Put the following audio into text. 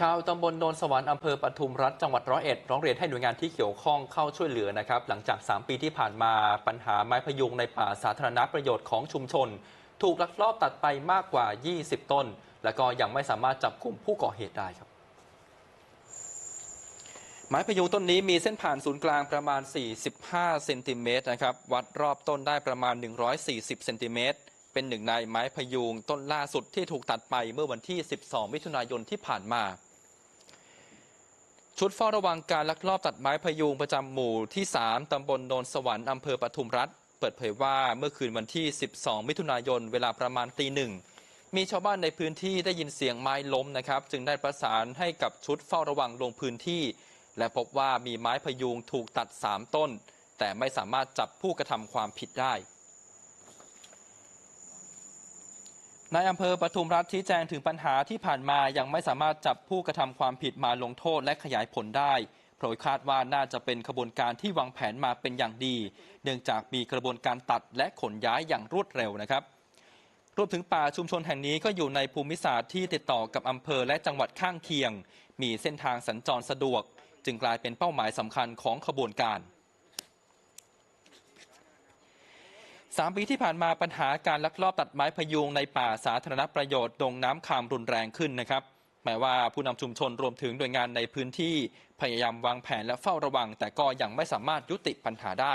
ชาวตำบลโนนสวรรค์อำเภอปทุมรัฐจังหวัดร้อยเอ็ดร้องเรียนให้หน่วยงานที่เกี่ยวข้องเข้าช่วยเหลือนะครับ หลังจาก 3 ปีที่ผ่านมาปัญหาไม้พยุงในป่าสาธารณประโยชน์ของชุมชน ถูกลักลอบตัดไปมากกว่า 20 ต้น และก็ยังไม่สามารถจับกลุ่มผู้ก่อเหตุได้ครับ ไม้พยุงต้นนี้มีเส้นผ่านศูนย์กลางประมาณ 45 เซนติเมตรนะครับวัดรอบต้นได้ประมาณ 140 เซนติเมตรเป็นหนึ่งในไม้พยุงต้นล่าสุดที่ถูกตัดไปเมื่อวันที่ 12 มิถุนายนที่ผ่านมา ชุดเฝ้าระวังการลักลอบตัดไม้พยุงประจำหมู่ที่ 3 ตำบลโนนสวรรค์อำเภอปทุมรัฐ เปิดเผยว่าเมื่อคืนวันที่ 12 มิถุนายน เวลาประมาณตีหนึ่ง มีชาวบ้านในพื้นที่ได้ยินเสียงไม้ล้มนะครับ จึงได้ประสานให้กับชุดเฝ้าระวังลงพื้นที่ และพบว่ามีไม้พยุงถูกตัด 3 ต้น แต่ไม่สามารถจับผู้กระทำความผิดได้ นายอำเภอปทุมรัฐชี้แจงถึงปัญหาที่ผ่านมายังไม่สามารถจับผู้กระทำความผิดมาลงโทษและขยายผลได้เพราะคาดว่าน่าจะเป็นขบวนการที่วางแผนมาเป็นอย่างดี เนื่องจากมีกระบวนการตัดและขนย้ายอย่างรวดเร็วนะครับรวมถึงป่าชุมชนแห่งนี้ก็อยู่ในภูมิศาสตร์ที่ติดต่อกับอำเภอและจังหวัดข้างเคียง มีเส้นทางสัญจรสะดวก จึงกลายเป็นเป้าหมายสำคัญของขบวนการ สามปีที่ผ่านมาปัญหาการลักลอบตัดไม้พยุงในป่าสาธารณประโยชน์ดงน้ำคามรุนแรงขึ้นนะครับแม้ว่าผู้นำชุมชนรวมถึงหน่วยงานในพื้นที่พยายามวางแผนและเฝ้าระวัง แต่ก็ยังไม่สามารถยุติปัญหาได้